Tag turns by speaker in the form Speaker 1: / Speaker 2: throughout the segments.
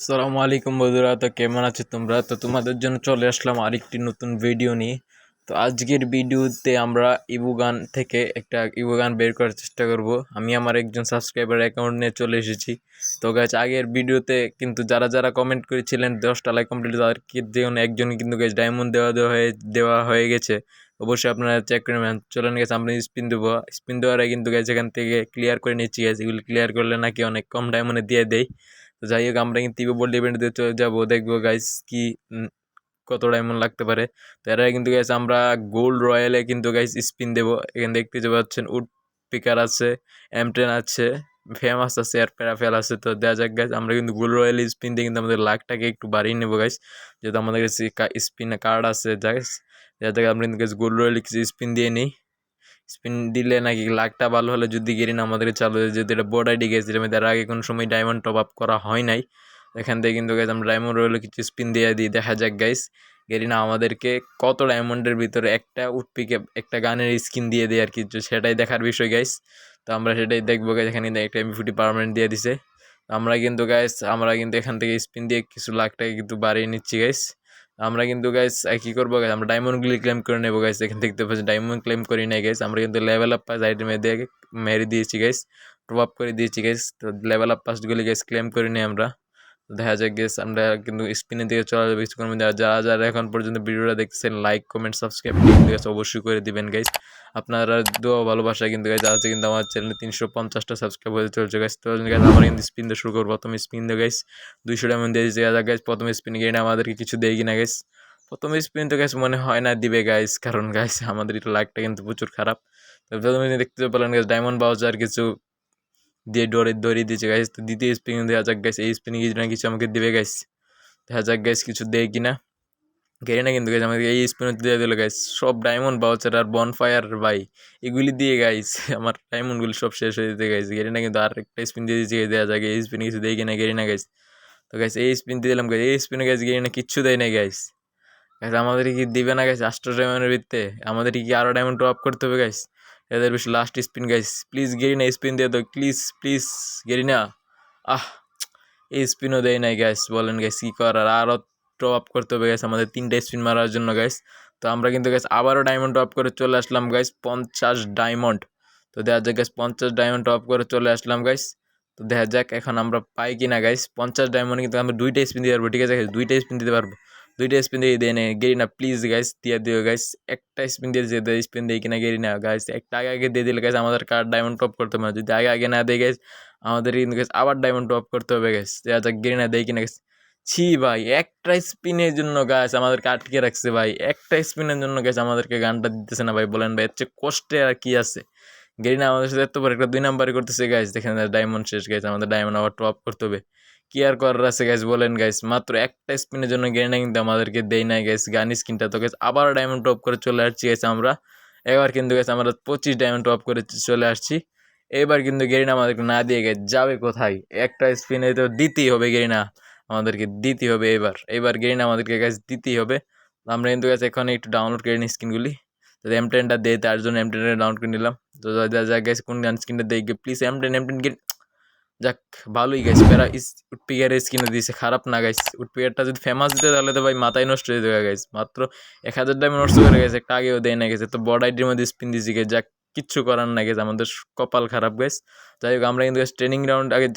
Speaker 1: আসসালামু আলাইকুম বন্ধুরা, তো কেমন আছো তোমরা? তো তোমাদের জন্য চলে আসলাম আরেকটি নতুন ভিডিও নিয়ে। তো আজকের ভিডিওতে আমরা ইবুগান থেকে একটা ইবুগান বের করার চেষ্টা করব। আমি আমার একজন সাবস্ক্রাইবার অ্যাকাউন্ট নিয়ে চলে এসেছি। তো গাছ আগের ভিডিওতে কিন্তু যারা যারা কমেন্ট করেছিলেন, দশটা লাইক কমপ্লিট তাদেরকে যেমন একজন কিন্তু গাছ ডায়মন্ড দেওয়া দেওয়া হয়ে দেওয়া হয়ে গেছে। অবশ্যই আপনারা চেক করে নেবেন। চলেন গেছে আমরা স্পিন দেবো। স্পিন দেওয়ার কিন্তু গেছে এখান থেকে ক্লিয়ার করে নিচ্ছি গেছে এগুলি ক্লিয়ার করলে নাকি অনেক কম ডায়মন্ডে দিয়ে দেয়। তো যাই হোক আমরা কিন্তু ইভো বোল্ড ইভেন্ট চলে যাব। দেখব গাইস কি উম, কত ডায়মন্ড লাগতে পারে। তো এরা কিন্তু গাইস আমরা গোল্ড রয়্যালে কিন্তু গাইস স্পিন দেবো। এখানে দেখতে যে পাচ্ছেন উড পিকার আছে এম টেন আছে ফেমাস আছে আর প্যারাফেল আছে। তো দেওয়া যাক গাইস আমরা কিন্তু গোল্ড রয়্যাল স্পিন দিয়ে কিন্তু আমাদের লাখটাকে একটু বাড়িয়ে নেব গাইস যেহেতু আমাদের কাছে স্পিন কার্ড আছে গাইস দেওয়া যাক আমরা কিন্তু গোল্ড রয়্যাল কিছু স্পিন দিয়ে নিই। স্পিন দিলে নাকি লাখটা ভালো হলে যদি গেরিনা আমাদেরকে চালু হয়ে যেহেতু এটা বোর্ড আইডি গেছে যেটা এর আগে কোনো সময় ডায়মন্ড টপ আপ করা হয় নাই। এখান থেকে কিন্তু গাইজ আমরা ডায়মন্ড রয়েলে কিছু স্পিন দিয়ে দিই, দেখা যাক গাইস গেরিনা আমাদেরকে কত ডায়মন্ডের ভিতরে একটা উটপিকে একটা গানের স্কিন দিয়ে দেয় আর কিছু সেটাই দেখার বিষয় গাইস তো আমরা সেটাই দেখব গাইজ এখানে একটা এমফিটি পারমানেন্ট দিয়ে দিছে। আমরা কিন্তু গাইস আমরা কিন্তু এখান থেকে স্পিন দিয়ে কিছু লাখ টাকা কিন্তু বাড়িয়ে নিচ্ছি গাইস আমরা কিন্তু গাইস কী করব গাইস আমরা ডায়মন্ডগুলি ক্লেম করে নেব গাইস এখানে দেখতে পাচ্ছি ডায়মন্ড ক্লেম করি নাই গাইস আমরা কিন্তু লেভেল আপ পাস আইটেমে দিয়ে মেরে দিয়েছি গাইস টপ আপ করে দিয়েছি গাইস তো লেভেল আপ পাসগুলি গাইস ক্লেম করে নিই আমরা। দেখা যাক গেস আমরা কিন্তু স্পিনের দিকে চলে যাব কিছুক্ষণ মধ্যে। যারা যারা এখন পর্যন্ত ভিডিওটা দেখছেন লাইক কমেন্ট সাবস্ক্রাইব অবশ্যই করে দিবেন গাইস আপনারা দোয়া ভালোবাসা কিন্তু গাইজ আছে কিন্তু আমার চ্যানেলে তিনশো পঞ্চাশটা সাবস্ক্রাইব হয়ে চলছে গাইস তো গাইজ আমরা কিন্তু স্পিন দিয়ে শুরু করব। প্রথম স্পিন দিয়ে গাইস দুইশো ডায়মন্ড দিয়ে দিয়েছে গাইজ প্রথম স্পিন গিয়ে আমাদেরকে কিছু দেয় কিনা গাইস প্রথমে স্পিন তো গাইস মনে হয় না দিবে গাইস কারণ গাইস আমাদের একটু লাইকটা কিন্তু প্রচুর খারাপ। তো প্রথমে দেখতে পেলেন গাইস ডায়মন্ড বাউচার কিছু দিয়ে ডরে দড়িয়ে দিয়েছে গাইস তো দ্বিতীয় স্পিন দেওয়া যাক গাইস এই স্পিনে কিছু না কিছু আমাকে দিবে গাইস দেখা যাক গাইস কিছু দেয় কিনা। গেরি না কিন্তু গাইস আমাকে এই স্পিনে দিয়ে দিল গাইস সব ডায়মন্ড বাউচার আর বনফায়ার ভাই, এগুলি দিয়ে গাইস আমার ডায়মন্ডগুলি সব শেষ হয়ে যেতে গাইস গেরি না কিন্তু আর একটা স্পিন দিয়ে দিয়েছে দেওয়া যাক, এই স্পিনে কিছু দেয় কিনা গেরি না গাইস তো গাইস এই স্পিন দিয়ে দিলাম গাইস এই স্পিনে গাইস গেরি না কিচ্ছু দেয় না গাইস গাইস আমাদের কি দিবে না গাইস আষ্ট ডায়মন্ডের ভিত্তে আমাদের কি আরও ডায়মন্ড টপ করতে হবে গাইস এদের বেশি লাস্ট স্পিন গাইস প্লিজ গেরি না স্পিন দিয়ে দাও প্লিজ প্লিজ গেরি না। আহ, এই স্পিনও দেয় নাই গাইস বলেন গাইস কী করার? আরও টপ আপ করতে হবে গাইস আমাদের তিনটা স্পিন মারার জন্য গাইস তো আমরা কিন্তু গাইস আবারও ডায়মন্ড টপ করে চলে আসলাম গাইস পঞ্চাশ ডায়মন্ড তো দেখা যাক গাইস পঞ্চাশ ডায়মন্ড টপ করে চলে আসলাম গাইস তো দেখা যাক, এখন আমরা পাই কিনা গাইস পঞ্চাশ ডায়মন্ড কিন্তু আমরা দুইটা স্পিন দিতে পারব, ঠিক আছে দুইটা স্পিন দিতে পারব। দুইটা স্পিন দিয়ে দিয়ে নেই গেরি না প্লিজ গাইস দিয়ে দিও গাইস একটা স্পিন দিয়ে দিয়ে স্পিন দিয়ে কিনা গেরি না গাইস একটা আগে আগে দিয়ে দিলে গাইস আমাদের কার্ড ডায়মন্ড টপ করতে হবে না। যদি আগে আগে না দেয় গাইস আমাদের কিন্তু গাইস আবার ডায়মন্ড টপ করতে হবে গাইস দেখা যাক গেরি না দেয় কিনা গাইস ছি ভাই, একটা স্পিনের জন্য গাছ আমাদেরকে আটকে রাখছে ভাই, একটা স্পিনের জন্য গাছ আমাদেরকে গানটা দিতেছে না ভাই, বলেন ভাই, এর চেয়ে কষ্টে আর কি আছে? গেরিনা আমাদের সাথে এত বড় একটা দুই নাম্বারই করতেছে গাইস দেখেন ডায়মন্ড শেষ গাইস আমাদের ডায়মন্ড আবার টপ করতে হবে। কি আর করার আছে গাইস বলেন গাইস মাত্র একটা স্পিনের জন্য গেরিনা কিন্তু আমাদেরকে দেয় নাই গাইস গান স্কিনটা তো গাইস আবার ডায়মন্ড টপ করে চলে আসছি গাইস আমরা। এবার কিন্তু গাইস আমরা পঁচিশ ডায়মন্ড টপ করে চলে আসছি। এবার কিন্তু গেরিনা আমাদেরকে না দিয়ে গেছে যাবে কোথায়? একটা স্পিনে তো দিতেই হবে গেরিনা। আমাদেরকে দিতে হবে এবার। এবার গেরিনা আমাদেরকে গাছ দিতেই হবে। আমরা কিন্তু গাছ এখন একটু ডাউনলোড করে নিই স্ক্রিনগুলি তো এম টেনটা দেয় তার জন্য এম টেনটা ডাউনলোড করে নিলাম। তো যা যা গেছে কোন গান স্ক্রিনটা দেখবে please M ten M ten get যাক, ভালোই গেছে প্যারা উটপিকারের স্কিনে দিয়েছে। খারাপ না গাইস উটপিকারটা যদি ফেমাস দিতে তাহলে তো ভাই মাথায় নষ্ট হয়ে যাবে গাইস মাত্র এক হাজার টাইমে নষ্ট করে গেছে, একটা আগেও দেয় না গেছে তো বড় আইডির মধ্যে স্পিন দিয়েছি গেছে যাক, কিচ্ছু করার না গেছে আমাদের কপাল খারাপ গাইস যাই হোক, আমরা কিন্তু ট্রেনিং রাউন্ড আগে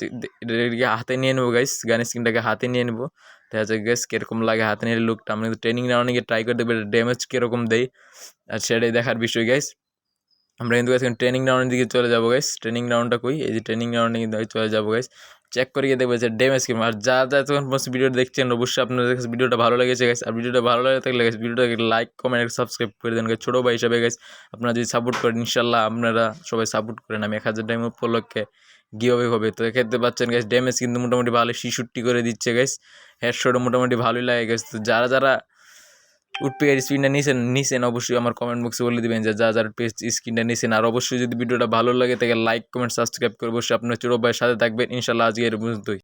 Speaker 1: হাতে নিয়ে নেব গাইস গানের স্কিনটাকে হাতে নিয়ে নেব। দেখা যাক গ্যাস কীরকম লাগে হাতে নিয়ে লুকটা আমরা কিন্তু ট্রেনিং রাউন্ডে গিয়ে ট্রাই করে দেবো ড্যামেজ কীরকম দেয়, আর সেটাই দেখার বিষয় গাইস আমরা কিন্তু গাইস ট্রেনিং রাউন্ডের দিকে চলে যাব গাইস ট্রেনিং রাউন্ডটা কই? এই যে ট্রেনিং রাউন্ডে কিন্তু চলে যাব গাইস চেক করে গিয়ে দেখব যে ড্যামেজ কিম আর যা যা তখন ভিডিও দেখছেন, অবশ্যই আপনাদের কাছে ভিডিওটা ভালো লেগেছে গাইস আর ভিডিওটা ভালো লাগে থাকলে গাইস ভিডিওটাকে লাইক কমেন্ট সাবস্ক্রাইব করে দেন ছোটো ভাই হিসাবে গাইস আপনারা যদি সাপোর্ট করেন ইনশাল্লাহ আপনারা সবাই সাপোর্ট করেন আমি এক হাজার টাইম উপলক্ষে গিয়ে হবে। তো এক্ষেত্রে পাচ্ছেন গাইস ড্যামেজ কিন্তু মোটামুটি ভালো শিশুটি করে দিচ্ছে গাইস হেডশটও মোটামুটি ভালোই লাগে গেছে তো যারা যারা উডপিকার স্ক্রিনটা নিয়েছেন নিছেন অবশ্যই আমার কমেন্ট বক্সে বলে দিবেন যে যা যার পেজ স্ক্রিনটা নিছেন। আর অবশ্যই যদি ভিডিওটা ভালো লাগে, তাকে লাইক কমেন্ট সাবস্ক্রাইব করে অবশ্যই আপনার ছোটো ভাইয়ের সাথে থাকবেন। ইনশাল্লাহ আজকে এর পর্যন্তই।